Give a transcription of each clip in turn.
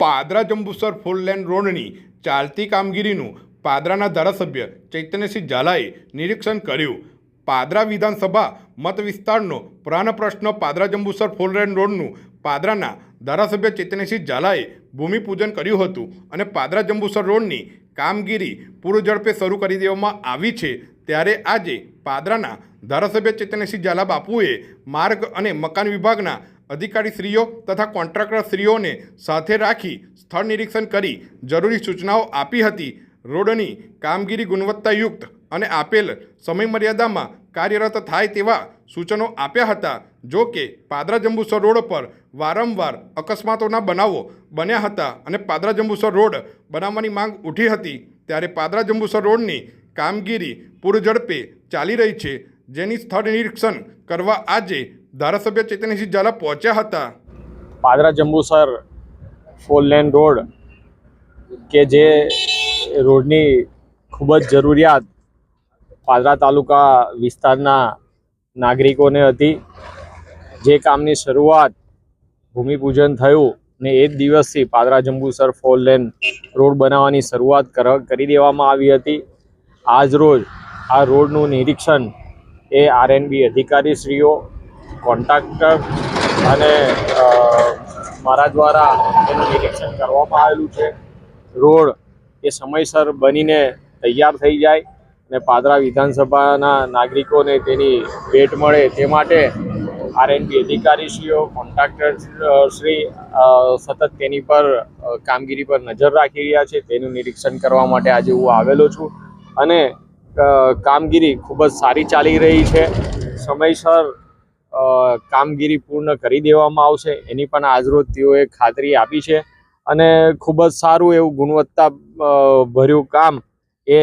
Padra Jambusar four lane રોડની ચાલતી કામગીરીનું પાદરાના ધારાસભ્ય ચૈતન્યસિંહ ઝાલાએ નિરીક્ષણ કર્યું. પાદરા વિધાનસભા મત વિસ્તારનો પ્રાણ પ્રશ્ન પાદરા જંબુસર ફોર લેન રોડનું પાદરાના ધારાસભ્ય ચૈતન્યસિંહ ઝાલાએ ભૂમિપૂજન કર્યું હતું અને પાદરા જંબુસર રોડની કામગીરી પૂરઝડપે શરૂ કરી દેવામાં આવી છે. ત્યારે આજે પાદરાના ધારાસભ્ય ચેતનસિંહ ઝાલા બાપુએ માર્ગ અને મકાન વિભાગના અધિકારીશ્રીઓ તથા કોન્ટ્રાક્ટરશ્રીઓને સાથે રાખી સ્થળ નિરીક્ષણ કરી જરૂરી સૂચનાઓ આપી હતી. રોડની કામગીરી ગુણવત્તાયુક્ત અને આપેલ સમયમર્યાદામાં કાર્યરત થાય તેવા સૂચનો આપ્યા હતા. જો કે પાદરા જંબુસર રોડ પર વારંવાર અકસ્માતોના બનાવો બન્યા હતા અને પાદરા જંબુસર રોડ બનાવવાની માંગ ઉઠી હતી, ત્યારે પાદરા જંબુસર રોડની કામગીરી પૂરઝડપે ચાલી રહી છે. જેની સ્થળ નિરીક્ષણ કરવા આજે ધારાસભ્ય ચેતનસિંહ ઝાલા પહોંચ્યા હતા. Padra Jambusar four lane road, કે જે રોડની ખૂબ જ જરૂરિયાત પાદરા તાલુકા વિસ્તારના નાગરિકોને હતી. જે કામની શરૂઆત ભૂમિપૂજન થયું ને એ જ દિવસથી Padra Jambusar four lane road બનાવવાની શરૂઆત કર- દેવામાં આવી હતી. આજ રોજ આ રોડનું નિરીક્ષણ એ આરએનબી અધિકારીશ્રીઓ કોન્ટ્રાક્ટર અને મારા દ્વારા એનું નિરીક્ષણ કરવામાં આવેલું છે. રોડ એ સમયસર બનીને તૈયાર થઈ જાય અને પાદરા વિધાનસભાના નાગરિકોને તેની ભેટ મળે તે માટે આરએનબી અધિકારીશ્રીઓ કોન્ટ્રાક્ટર શ્રી સતત તેની પર કામગીરી પર નજર રાખી રહ્યા છે. તેનું નિરીક્ષણ કરવા માટે આજે હું આવેલો છું અને કામગીરી ખૂબ જ સારી ચાલી રહી છે. સમયસર કામગીરી પૂર્ણ કરી દેવામાં આવશે. એની પણ આજરોજ તેઓએ ખાતરી આપી છે. અને ખૂબ જ સારું એવું ગુણવત્તા ભર્યું કામ એ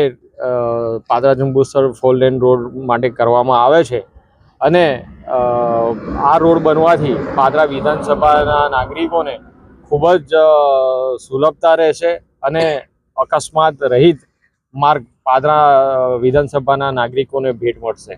Padra Jambusar four lane road માટે કરવામાં આવે છે. અને આ રોડ બનવાથી પાદરા વિધાનસભાના નાગરિકોને ખૂબ જ સુલભતા રહેશે અને અકસ્માત રહિત માર્ગ પાદરા વિધાનસભાના નાગરિકોને ભેટ મળશે.